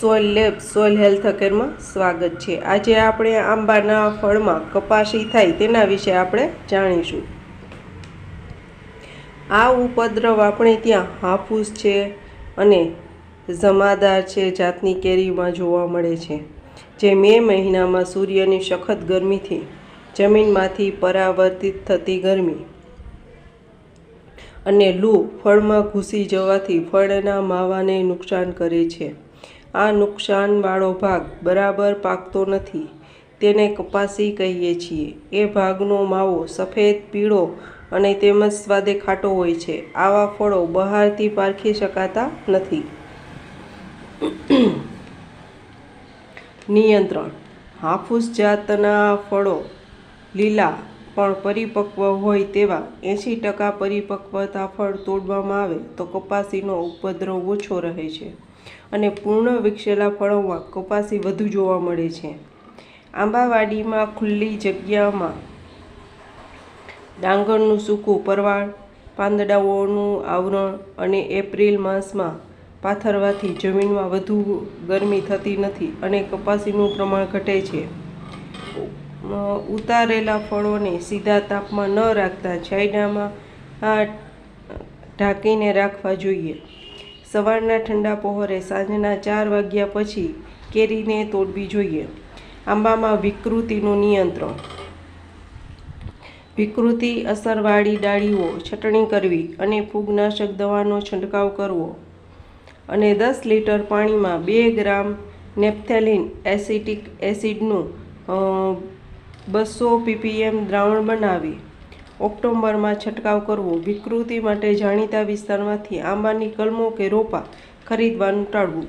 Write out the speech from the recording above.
Soil lab soil health કેરમાં સ્વાગત છે. આજે આપણે આંબાના ફળમાં કપાસી થાય તેના વિશે આપણે જાણીશું. આ ઉપદ્રવ આપણે ત્યાં હાફૂસ છે અને જમાદાર છે, જાતની કેરીમાં જોવા મળે છે, જે મે મહિનામાં સૂર્યની સખત ગરમીથી જમીનમાંથી પરાવર્તિત થતી ગરમી. અને લૂ ફળમાં ઘૂસી જવાથી ફળના માવાને નુકસાન કરે છે. આ નુકસાનવાળો ભાગ બરાબર પાકતો નથી. તેને કપાસી કહીએ છીએ. એ ભાગનો માવો સફેદ, પીળો અને તેમજ સ્વાદે ખાટો હોય છે. આવા ફળો બહારથી પારખી શકાતા નથી. નિયંત્રણ. હાફૂસ જાતના ફળો લીલા પણ પરિપક્વ હોય તેવા એંશી ટકા પરિપક્વતા ફળ તોડવામાં આવે તો કપાસીનો ઉપદ્રવ ઓછો રહે છે. અને પૂર્ણ વિકસેલા ફળોમાં કપાસી વધુ જોવા મળે છે. આંબાવાડીમાં ખુલ્લી જગ્યામાં ડાંગરનું સૂકું પરવાળ, પાંદડાઓનું આવરણ અને એપ્રિલ માસમાં પાથરવાથી જમીનમાં વધુ ગરમી થતી નથી અને કપાસીનું પ્રમાણ ઘટે છે. ઉતારેલા ફળોને સીધા તાપમાં ન રાખતા છાંયડામાં ઢાંકીને રાખવા જોઈએ. સવારના ઠંડા પહોરે સાંજના ચાર વાગ્યા પછી કેરીને તોડવી જોઈએ. આંબામાં વિકૃતિનું નિયંત્રણ. વિકૃતિ અસરવાળી ડાળીઓ છટણી કરવી અને ફૂગનાશક દવાનો છંટકાવ કરવો અને દસ લીટર પાણીમાં બે ગ્રામ નેપ્થેલિન એસિટિક એસિડનું બસો પીપીએમ દ્રાવણ બનાવી ઓક્ટોબરમાં છંટકાવ કરવો વિકૃતિ માટે જાણીતા વિસ્તારમાંથી આંબાની કલમો કે રોપા ખરીદવાનું ટાળવું.